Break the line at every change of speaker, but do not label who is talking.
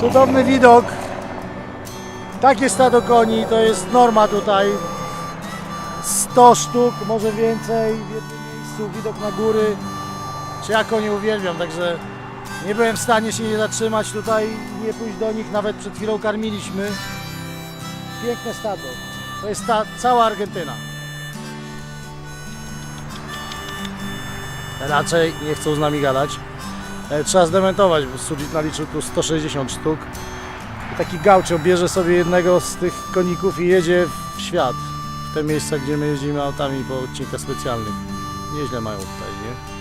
Cudowny widok. Takie stado koni to jest norma tutaj. 100 sztuk, może więcej w jednym miejscu, widok na góry. Czy ja konie uwielbiam, także nie byłem w stanie się nie zatrzymać tutaj, nie pójść do nich, nawet przed chwilą karmiliśmy. Piękne stado. To jest ta cała Argentyna. Raczej nie chcą z nami gadać. E, Trzeba zdementować, bo Sujit naliczył tu 160 sztuk. I taki gaucho bierze sobie jednego z tych koników i jedzie w świat. W te miejsca, gdzie my jeździmy autami po odcinkach specjalnych. Nieźle mają tutaj, nie?